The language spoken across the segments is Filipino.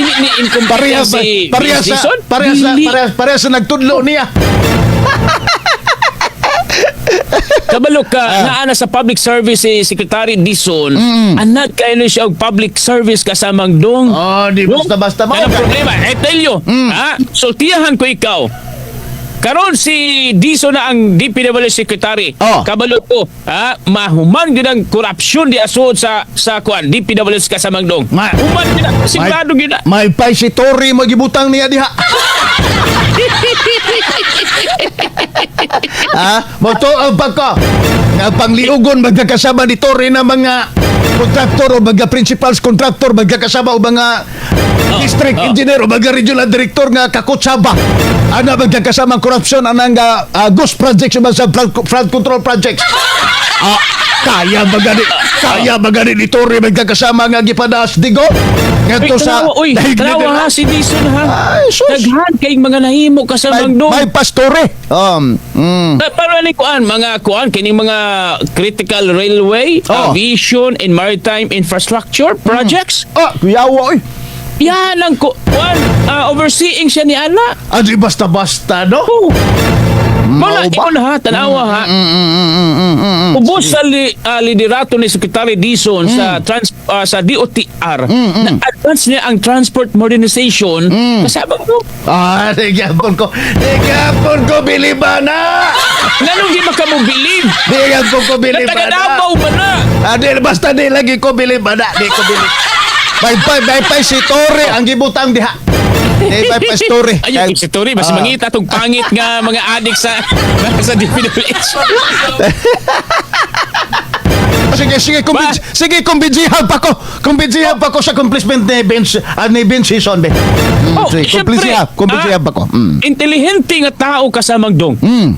dili ni Parehas ba? si Parehas sa Jason? parehas sa Dili. parehas, parehas sa nagtudlo niya. Kabalo ka, Ah. naa na sa public service si Secretary Dison, anak kayo na siya og public service kasamang dong. Oh, di basta-basta mo. Kanang problema, I tell you, ha? Sultihan ko ikaw. Karon si Dison na ang DPWH Secretary. Oh. Kabalo ko, ha? Mahuman gyud ang korupsyon di asod sa sa kuan DPWH kasamang dong. Ma- Human gyud na, sigurado gyud na. May paisitori magibutang niya diha. ha? Moto ang pagka. Nga pangliugon magkakasama ni Tori na mga kontraktor o mga principals contractor magkakasama o mga district oh. engineer o mga regional director nga kakutsaba. Ana magkakasama ang korupsyon anang uh, uh, ghost projects o mga flood, flood control projects. Ah, kaya magani kaya magani ni Tori magkakasama nga gipadas digo. Ngadto sa uy, nila. ha, si Dison ha. Ay, sus. Daghan kay mga nahimo kasamang dong. may pastore. Um, mm. Eh, Para ni kuan mga kuan kining mga critical railway, Oh. aviation and maritime infrastructure projects. Ah, kuyawa oy. Yan ang ku- kuan ah, overseeing siya ni ana. Adi basta-basta, no? Oh. Mala ba? ikaw na ha, tanawa ha. Mm, mm, mm, mm, mm, mm. Ubos sa li, ah, liderato ni Secretary Dison sa trans ah, sa DOTR na advance niya ang transport modernization kasabang mo. Ah, nagyapon ko. Nagyapon ko, bilibana! Nganong di makamobilib? Nagyapon ko, bilibana. Natagadabaw ba na? Adi, basta di lagi ko bilibana. Di ko bilib. May pa, may pa si Tore ang gibutang diha. Di may pa si Tore. Ayun, si Tori, mas Ah. mangita tong pangit nga mga adik sa sa DPWH. Sige, sige, Ba? kumbinsi, sige, kumbinsihan pa ko. Kumbinsihan pa ko sa accomplishment ni Vince, ah, ni Vince Season, be. Mm, Oh, sige, kumbinsihan, kumbinsihan ah, pa ko. Mm. Intelihente nga tao kasamang dong. Mm.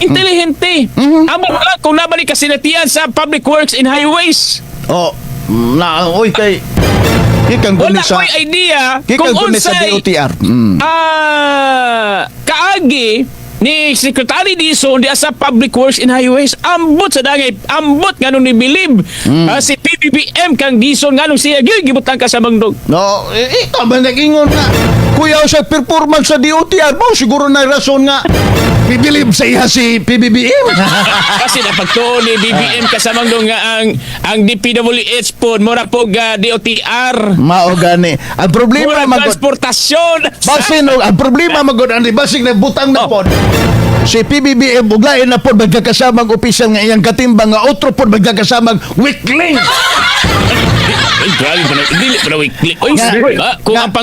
Intelihente. Mm-hmm. Amo ka kung nabalik ka sinatian sa public works and highways. Oh, mm, na, oy, kay... Wala guni sa... ko'y idea kung guni sa unsay DOTR. Mm. ah kaagi ni Secretary Dison di sa Public Works and Highways ambot sa dangay ambot nganong ni Bilib Mm. Ah, si PBBM kang Dison nganong siya gibutang ka sa mangdog No, ikaw ba nag-ingon nga? Kuya sa performance sa DOTR mo, siguro na rason nga. Bibilib sa iya si PBBM. kasi napagtuon ni BBM kasamang dong nga ang ang DPWH po mura po ga DOTR Mao gani. Ang problema mura magod. transportasyon Basin ang problema magod ang basig na butang na Oh. Si PBBM uglain na pod magkakasamang opisyal nga iyang katimbang nga otro pod magkakasamang weakling. Ay, grabe pa na. Dili pa na. Uy, Nga- ah, kung ang